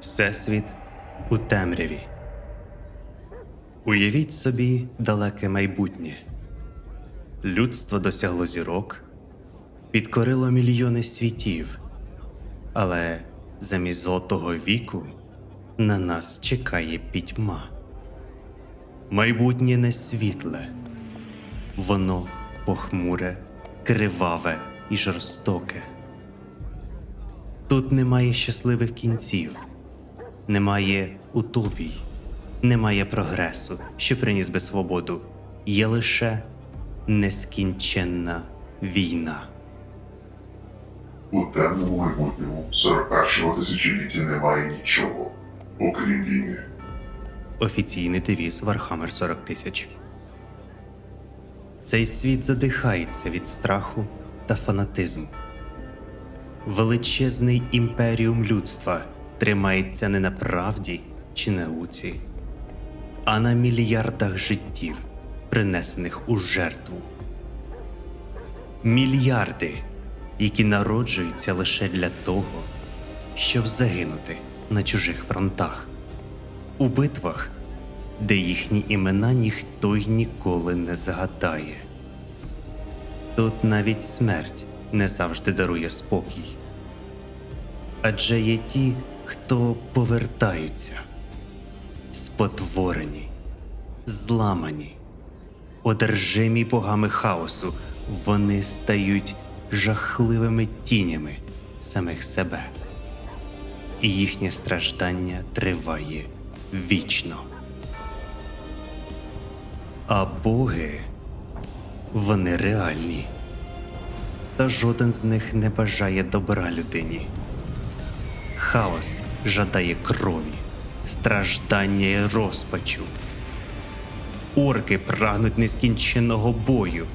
Всесвіт у темряві. Уявіть собі далеке майбутнє. Людство досягло зірок, підкорило мільйони світів, але замість золотого віку на нас чекає пітьма. Майбутнє не світле, воно похмуре, криваве і жорстоке. Тут немає щасливих кінців, немає утопій, немає прогресу, що приніс би свободу. Є лише нескінченна війна. У темному майбутньому 41-го тисячоліття немає нічого, окрім війни. Офіційний девіз Warhammer 40 тисяч. Цей світ задихається від страху та фанатизму. Величезний імперіум людства тримається не на правді чи науці, а на мільярдах життів, принесених у жертву. Мільярди, які народжуються лише для того, щоб загинути на чужих фронтах у битвах, де їхні імена ніхто й ніколи не згадає. Тут навіть смерть не завжди дарує спокій. Адже є ті, хто повертаються, спотворені, зламані, одержимі богами хаосу, вони стають жахливими тінями самих себе і їхнє страждання триває вічно. А боги вони реальні, та жоден з них не бажає добра людині. Хаос жадає крові, страждання і розпачу. Орки прагнуть нескінченного бою,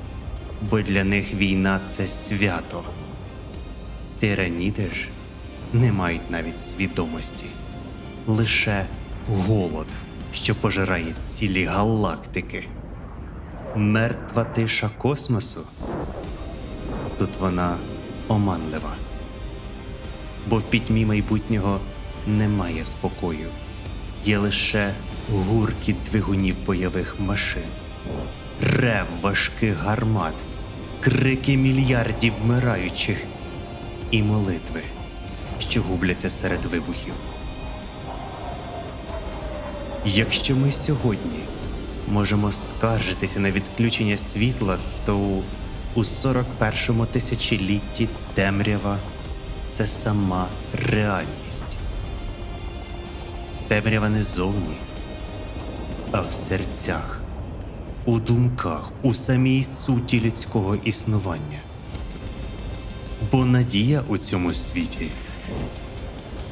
бо для них війна це свято. Тираніди ж не мають навіть свідомості, лише голод, що пожирає цілі галактики. Мертва тиша космосу. Тут вона оманлива. Бо в пітьмі майбутнього немає спокою, є лише гуркіт двигунів бойових машин, рев важких гармат, крики мільярдів вмираючих і молитви, що губляться серед вибухів. Якщо ми сьогодні можемо скаржитися на відключення світла, то у 41-му тисячолітті темрява це сама реальність. Темрява не зовні, а в серцях, у думках, у самій суті людського існування. Бо надія у цьому світі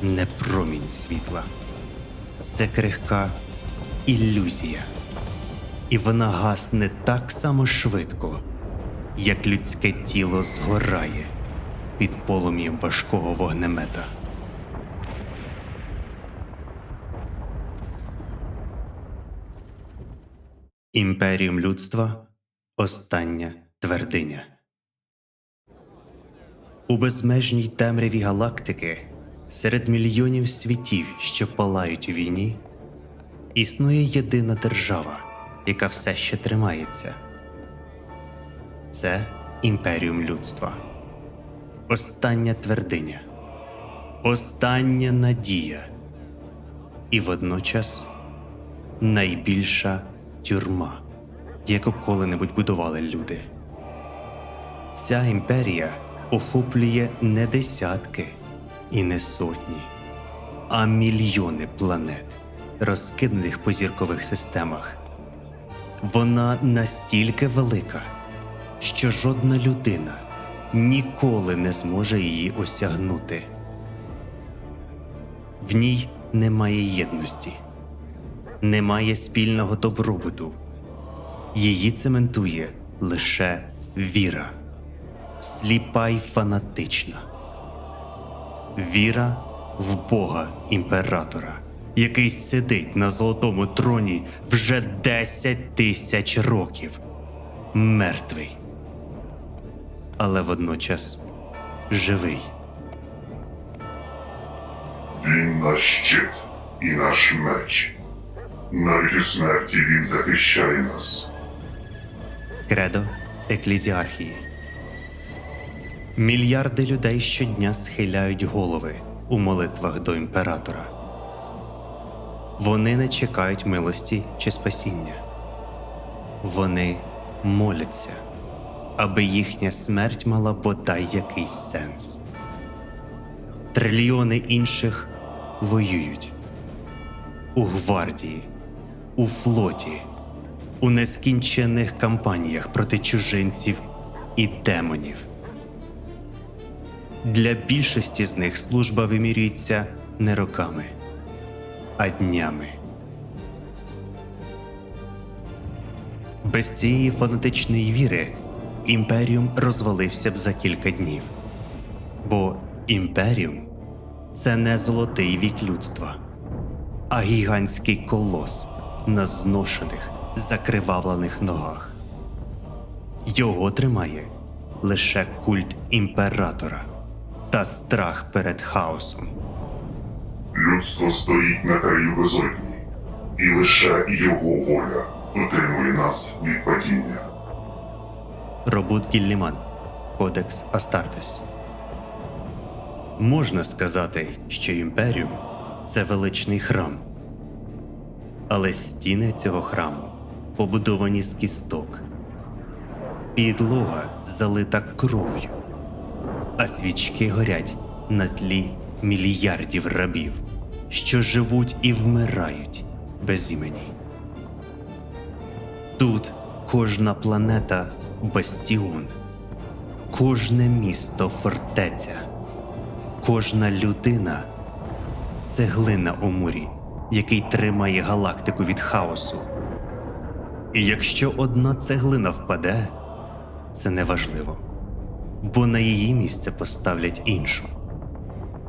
не промінь світла, це крихка ілюзія, і вона гасне так само швидко, як людське тіло згорає під полум'ям важкого вогнемета. Імперіум людства остання твердиня. У безмежній темряві галактики, серед мільйонів світів, що палають у війні, існує єдина держава, яка все ще тримається. Це імперіум людства. Остання твердиня, остання надія і водночас найбільша тюрма, яку коли-небудь будували люди. Ця імперія охоплює не десятки і не сотні, а мільйони планет, розкиданих по зіркових системах. Вона настільки велика, що жодна людина ніколи не зможе її осягнути. В ній немає єдності, немає спільного добробуту. Її цементує лише віра, сліпа й фанатична. Віра в Бога імператора, який сидить на золотому троні вже 10 тисяч років, мертвий, але водночас живий. Він наш щит і наш меч. Навіть у смерті він захищає нас. Кредо Еклізіархії. Мільярди людей щодня схиляють голови у молитвах до імператора. Вони не чекають милості чи спасіння. Вони моляться, аби їхня смерть мала бодай якийсь сенс. Трильйони інших воюють у гвардії, у флоті, у нескінченних кампаніях проти чужинців і демонів. Для більшості з них служба вимірюється не роками, а днями. Без цієї фанатичної віри імперіум розвалився б за кілька днів. Бо імперіум це не золотий вік людства, а гігантський колос на зношених, закривавлених ногах. Його тримає лише культ імператора та страх перед хаосом. Людство стоїть на краю безодні, і лише його воля утримує нас від падіння. Робут Гілліман, Кодекс Астартес. Можна сказати, що імперіум це величний храм. Але стіни цього храму побудовані з кісток. Підлога залита кров'ю, а свічки горять на тлі мільярдів рабів, що живуть і вмирають без імені. Тут кожна планета бастіон, кожне місто фортеця, кожна людина цеглина у мурі, який тримає галактику від хаосу. І якщо одна цеглина впаде, це неважливо, бо на її місце поставлять іншу.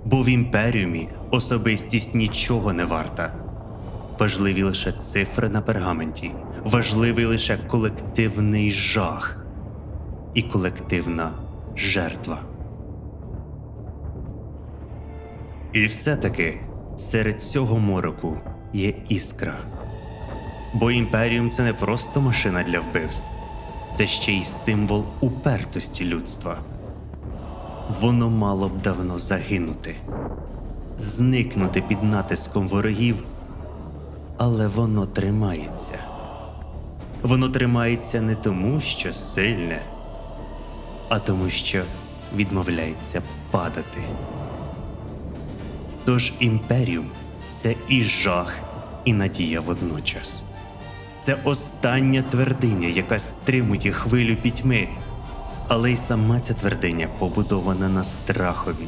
Бо в імперіумі особистість нічого не варта. Важливі лише цифри на пергаменті, важливий лише колективний жах і колективна жертва. І все-таки серед цього мороку є іскра. Бо імперіум це не просто машина для вбивств, це ще й символ упертості людства. Воно мало б давно загинути, зникнути під натиском ворогів але воно тримається. Воно тримається не тому, що сильне, а тому, що відмовляється падати. Тож імперіум це і жах, і надія водночас. Це остання твердиня, яка стримує хвилю пітьми, але й сама ця твердиня побудована на страхові,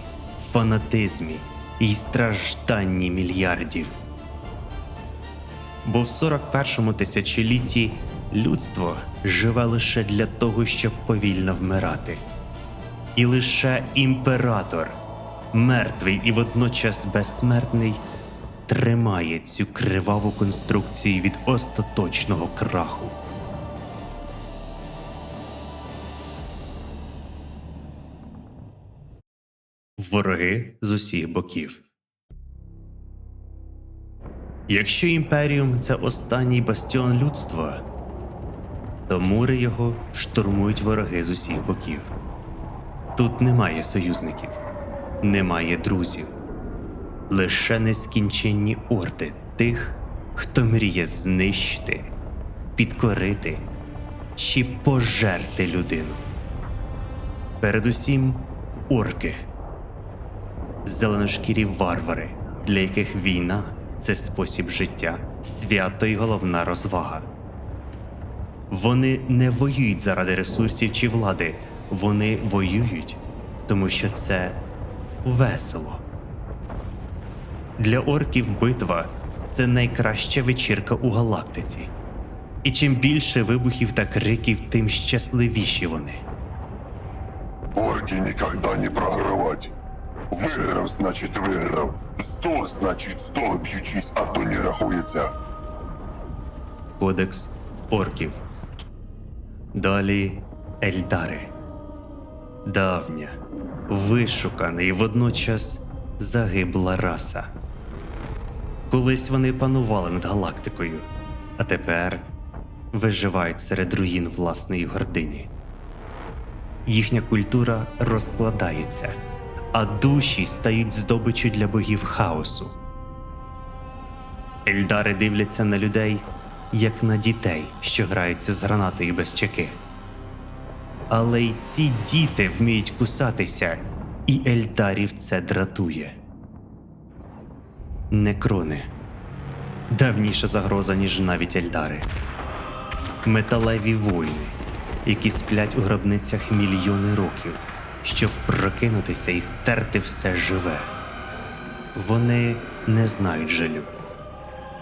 фанатизмі і стражданні мільярдів. Бо в 41-му тисячолітті людство живе лише для того, щоб повільно вмирати. І лише імператор, мертвий і водночас безсмертний, тримає цю криваву конструкцію від остаточного краху. Вороги з усіх боків. Якщо імперіум це останній бастіон людства, то мури його штурмують вороги з усіх боків. Тут немає союзників, немає друзів, лише нескінченні орди тих, хто мріє знищити, підкорити чи пожерти людину. Передусім орки, зеленошкірі варвари, для яких війна це спосіб життя, свято і головна розвага. Вони не воюють заради ресурсів чи влади, вони воюють, тому що це весело. Для орків битва це найкраща вечірка у галактиці. І чим більше вибухів та криків, тим щасливіші вони. Орки никогда не програвать. Виграв, значить виграв. Здох, значить здох, б'ючись, а то не рахується. Кодекс орків. Далі Ельдари. Давня, вишукана і водночас загибла раса. Колись вони панували над галактикою, а тепер виживають серед руїн власної гордині. Їхня культура розкладається, а душі стають здобиччю для богів хаосу. Ельдари дивляться на людей, як на дітей, що граються з гранатою без чеки. Але й ці діти вміють кусатися, і Ельдарів це дратує. Некрони давніша загроза, ніж навіть Ельдари. Металеві воїни, які сплять у гробницях мільйони років, щоб прокинутися і стерти все живе. Вони не знають жалю,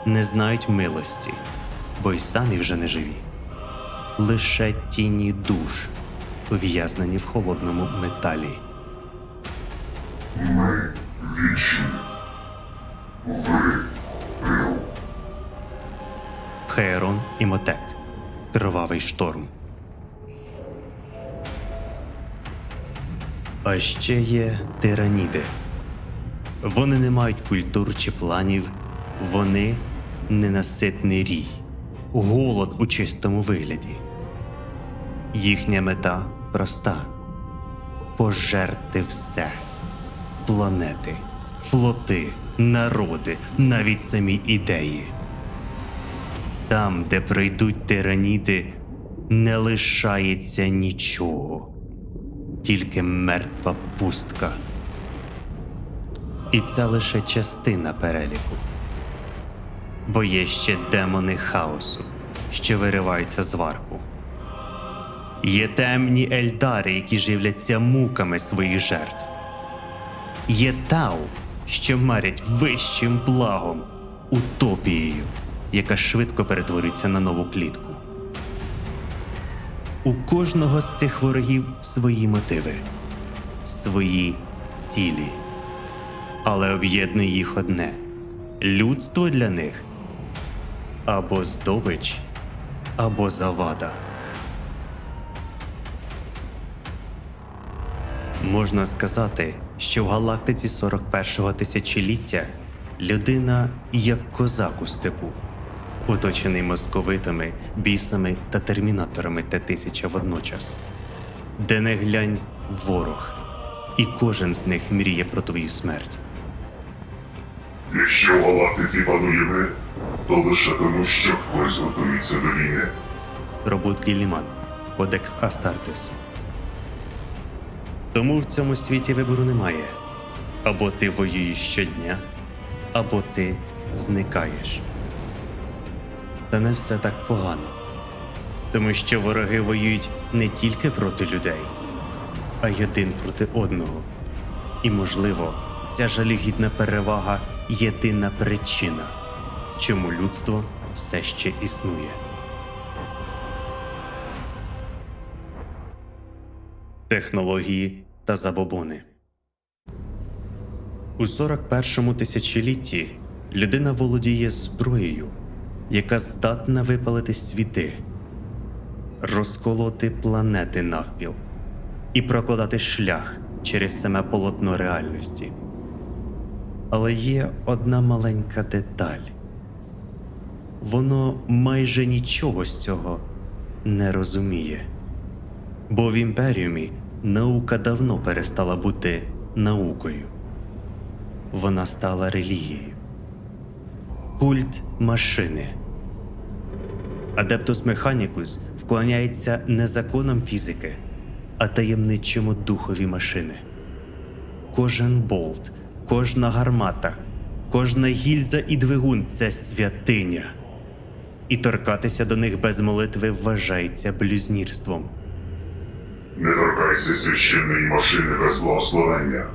не знають милості, бо й самі вже не живі. Лише тіні душ, ув'язнені в холодному металі. Ми вічні. Ви пил. Хеерон і Мотек. Кривавий шторм. А ще є тираніди. Вони не мають культур чи планів, вони ненаситний рій, голод у чистому вигляді. Їхня мета проста пожерти все планети, флоти, народи, навіть самі ідеї. Там, де прийдуть тираніди, не лишається нічого, тільки мертва пустка. І це лише частина переліку. Бо є ще демони хаосу, що вириваються з варпу. Є темні ельдари, які живляться муками своїх жертв. Є тау, що марять вищим благом, утопією, яка швидко перетворюється на нову клітку. У кожного з цих ворогів свої мотиви, свої цілі. Але об'єднує їх одне людство для них або здобич, або завада. Можна сказати, що в галактиці 41-го тисячоліття людина як козак у степу, оточений московитами, бісами та термінаторами Т-1000 водночас. Де не глянь ворог, і кожен з них мріє про твою смерть. Якщо в галактиці панує мир, то лише тому, що хтось готується до війни. Робот Гілліман, Кодекс Астартес. Тому в цьому світі вибору немає. Або ти воюєш щодня, або ти зникаєш. Та не все так погано. Тому що вороги воюють не тільки проти людей, а й один проти одного. І, можливо, ця жалюгідна перевага єдина причина, чому людство все ще існує. Технології та забобони. У 41-му тисячолітті людина володіє зброєю, яка здатна випалити світи, розколоти планети навпіл і прокладати шлях через саме полотно реальності. Але є одна маленька деталь. Воно майже нічого з цього не розуміє. Бо в імперіумі наука давно перестала бути наукою. Вона стала релігією. Культ машини. Адептус Механікус вклоняється не законам фізики, а таємничому духові машини. Кожен болт, кожна гармата, кожна гільза і двигун це святиня. І торкатися до них без молитви вважається блюзнірством. Не торкайся священної машини без благословення,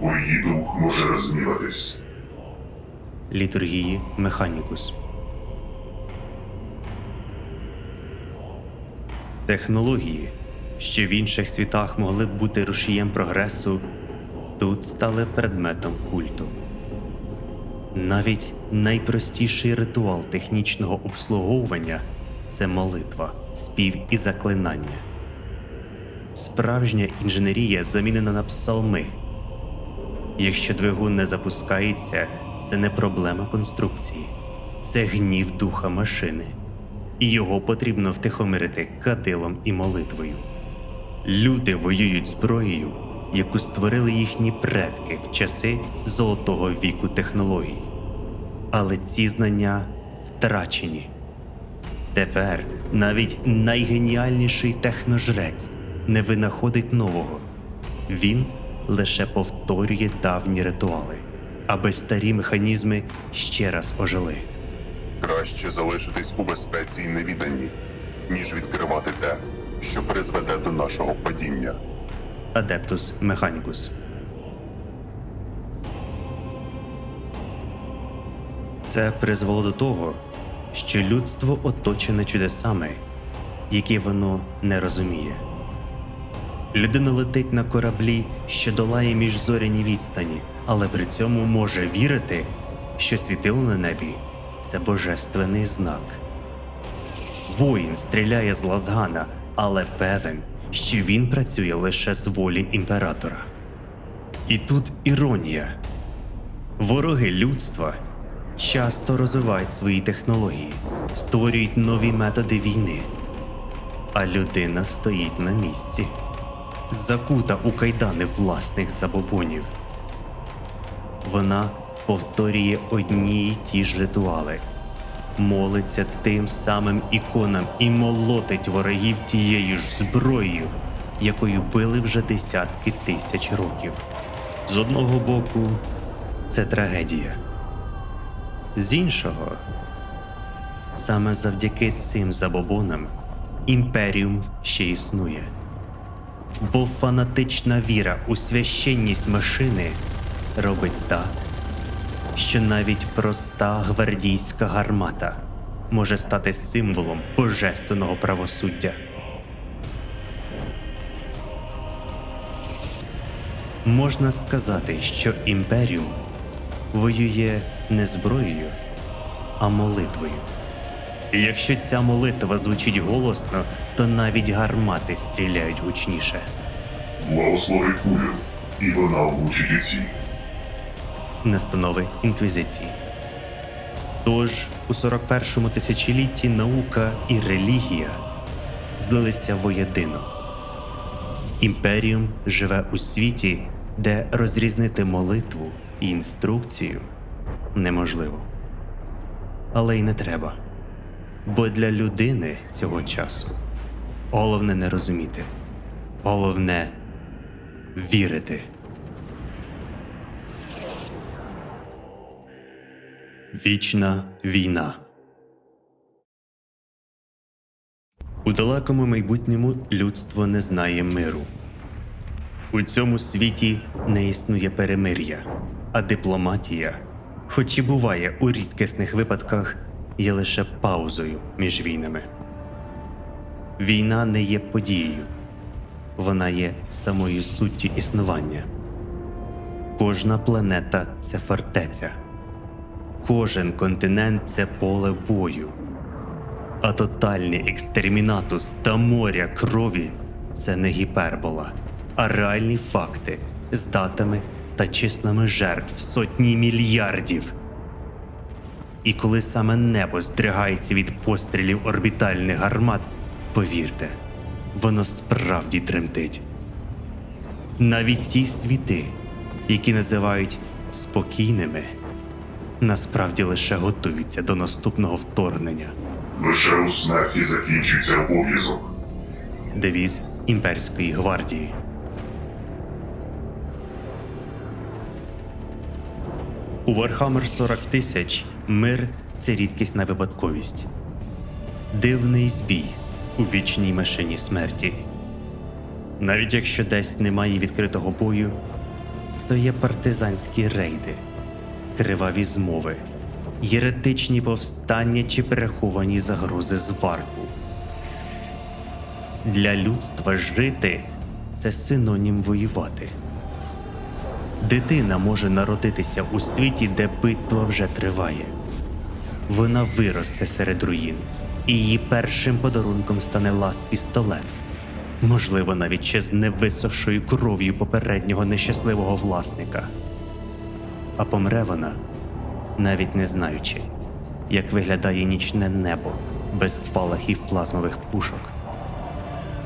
бо її дух може розгніватись. Літургії Механікус. Технології, що в інших світах могли б бути рушієм прогресу, тут стали предметом культу. Навіть найпростіший ритуал технічного обслуговування це молитва, спів і заклинання. Справжня інженерія замінена на псалми, Якщо двигун не запускається, це не проблема конструкції, це гнів духа машини, і його потрібно втихомирити кадилом і молитвою. Люди воюють зброєю, яку створили їхні предки в часи золотого віку технологій. Але ці знання втрачені. Тепер навіть найгеніальніший техножрець не винаходить нового. Він лише повторює давні ритуали, аби старі механізми ще раз ожили. Краще залишитись у безпеці і невіданні, ніж відкривати те, що призведе до нашого падіння. Адептус Механікус. Це призвело до того, що людство оточене чудесами, які воно не розуміє. Людина летить на кораблі, що долає міжзоряні відстані, але при цьому може вірити, що світило на небі це божественний знак. Воїн стріляє з лазгана, але певен, що він працює лише з волі імператора. І тут іронія. Вороги людства часто розвивають свої технології, створюють нові методи війни, а людина стоїть на місці, закута у кайдани власних забобонів. Вона повторює одні й ті ж ритуали, молиться тим самим іконам і молотить ворогів тією ж зброєю, якою били вже десятки тисяч років. З одного боку, це трагедія. З іншого, саме завдяки цим забобонам імперіум ще існує. Бо фанатична віра у священність машини робить так, що навіть проста гвардійська гармата може стати символом божественного правосуддя. Можна сказати, що імперіум воює не зброєю, а молитвою. І якщо ця молитва звучить голосно, то навіть гармати стріляють гучніше. Благослови кулю, і вона влучить у ціль. Настанови інквізиції. Тож у 41-му тисячолітті наука і релігія злилися воєдино. Імперіум живе у світі, де розрізнити молитву і інструкцію неможливо. Але й не треба. Бо для людини цього часу головне не розуміти, головне вірити. Вічна війна. У далекому майбутньому людство не знає миру. У цьому світі не існує перемир'я, а дипломатія, хоч і буває у рідкісних випадках, є лише паузою між війнами. Війна не є подією, вона є самою суттю існування. Кожна планета це фортеця. Кожен континент це поле бою. А тотальний екстермінатус та моря крові це не гіпербола, а реальні факти з датами та числами жертв сотні мільярдів. І коли саме небо здригається від пострілів орбітальних гармат, повірте, воно справді тремтить. Навіть ті світи, які називають спокійними, насправді лише готуються до наступного вторгнення. Лише у смерті закінчиться обов'язок. Девіз імперської гвардії. У Warhammer 40 тисяч мир це рідкісна випадковість. Дивний збій у вічній машині смерті. Навіть якщо десь немає відкритого бою, то є партизанські рейди, криваві змови, єретичні повстання чи переховані загрози зварку. Для людства жити це синонім воювати. Дитина може народитися у світі, де битва вже триває. Вона виросте серед руїн, і її першим подарунком стане лаз пістолет, можливо, навіть ще з невисохшою кров'ю попереднього нещасливого власника. А помре вона, навіть не знаючи, як виглядає нічне небо без спалахів плазмових пушок.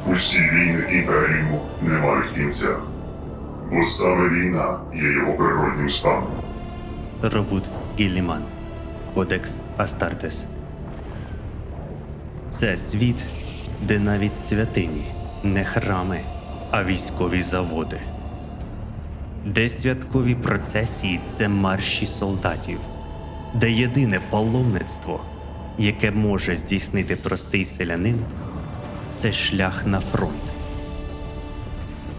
Усі війни імперіуму не мають кінця, бо саме війна є його природнім станом. Робут Гілліман. Кодекс Астартес. Це світ, де навіть святині не храми, а військові заводи. Де святкові процесії це марші солдатів, де єдине паломництво, яке може здійснити простий селянин, це шлях на фронт.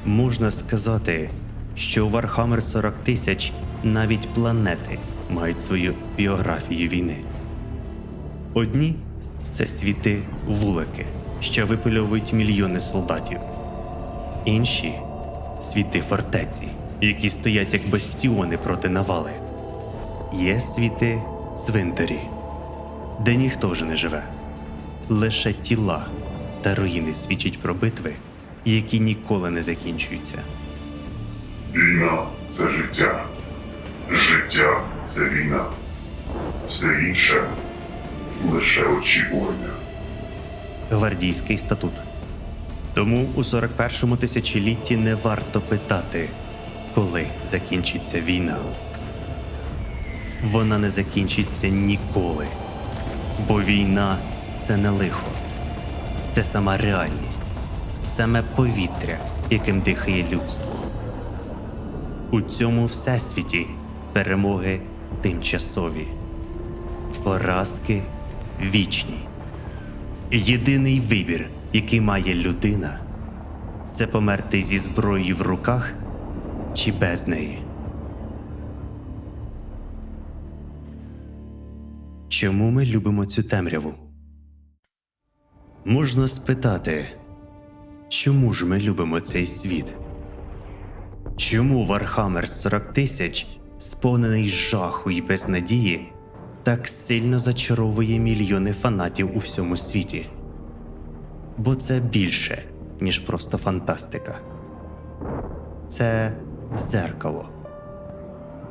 Можна сказати, що у Warhammer 40 тисяч навіть планети мають свою біографію війни. Одні це світи вулики, що випильовують мільйони солдатів. Інші світи фортеці, які стоять як бастіони проти навали. Є світи цвинтарі, де ніхто вже не живе. Лише тіла та руїни свідчать про битви, які ніколи не закінчуються. Війна це життя. Життя це війна. Все інше лише очікування. Гвардійський статут. Тому у 41-му тисячолітті не варто питати, коли закінчиться війна. Вона не закінчиться ніколи. Бо війна це не лихо, це сама реальність, саме повітря, яким дихає людство. У цьому всесвіті перемоги тимчасові, поразки вічні. Єдиний вибір, який має людина, це померти зі зброєю в руках чи без неї. Чому ми любимо цю темряву? Можна спитати, чому ж ми любимо цей світ? Чому Вархаммер 40 тисяч, сповнений жаху і безнадії, так сильно зачаровує мільйони фанатів у всьому світі? Бо це більше, ніж просто фантастика. Це дзеркало.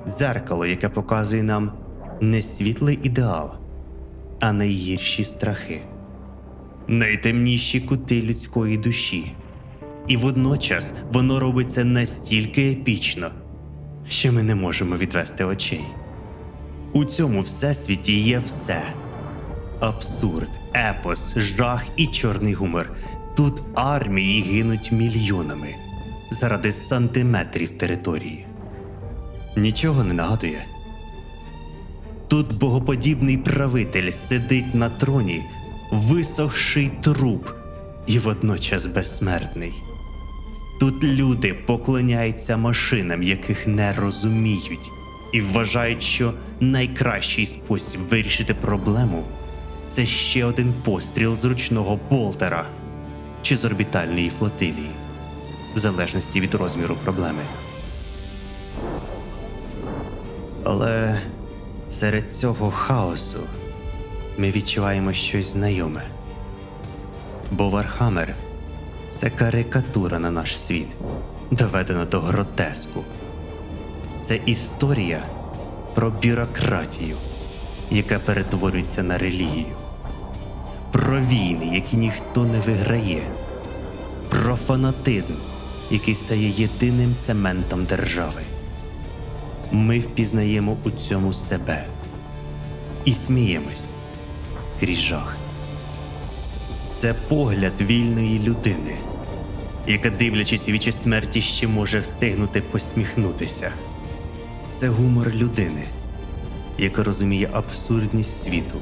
Дзеркало, яке показує нам не світлий ідеал, а найгірші страхи, найтемніші кути людської душі. І водночас воно робиться настільки епічно, що ми не можемо відвести очей. У цьому всесвіті є все: абсурд, епос, жах і чорний гумор. Тут армії гинуть мільйонами заради сантиметрів території. Нічого не нагадує. Тут богоподібний правитель сидить на троні, висохший труп і водночас безсмертний. Тут люди поклоняються машинам, яких не розуміють, і вважають, що найкращий спосіб вирішити проблему це ще один постріл з ручного болтера чи з орбітальної флотилії, в залежності від розміру проблеми. Але серед цього хаосу ми відчуваємо щось знайоме. Бо Вархаммер це карикатура на наш світ, доведена до гротеску. Це історія про бюрократію, яка перетворюється на релігію, про війни, які ніхто не виграє, про фанатизм, який стає єдиним цементом держави. Ми впізнаємо у цьому себе і сміємось крізь жах. Це погляд вільної людини, яка, дивлячись у вічі смерті, ще може встигнути посміхнутися. Це гумор людини, яка розуміє абсурдність світу,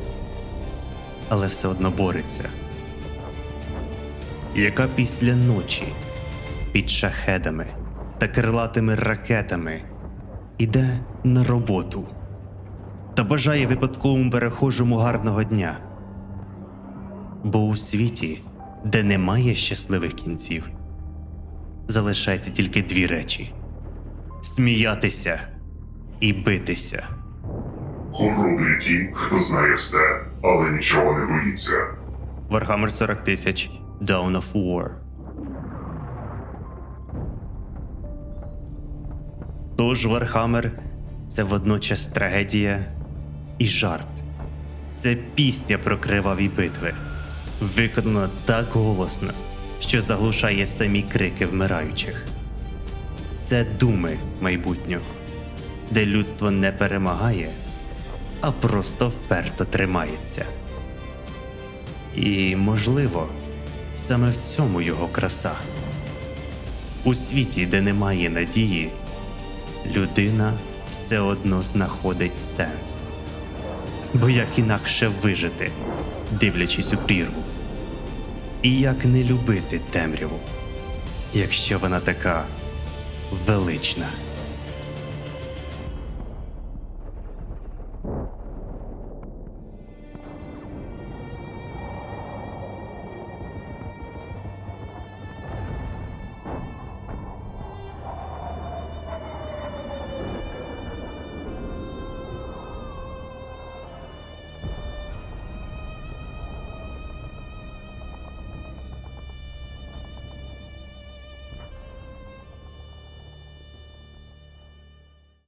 але все одно бореться. Яка після ночі під шахедами та крилатими ракетами іде на роботу та бажає випадковому перехожому гарного дня. Бо у світі, де немає щасливих кінців, залишається тільки дві речі: сміятися і битися. Хоробрі ті, хто знає все, але нічого не боїться. Warhammer 40 тисяч Dawn of War. Тож Warhammer це водночас трагедія і жарт. Це пісня про криваві битви, виконана так голосно, що заглушає самі крики вмираючих. Це думи майбутнього, де людство не перемагає, а просто вперто тримається. І, можливо, саме в цьому його краса. У світі, де немає надії, людина все одно знаходить сенс. Бо як інакше вижити, дивлячись у прірву? І як не любити темряву, якщо вона така велична?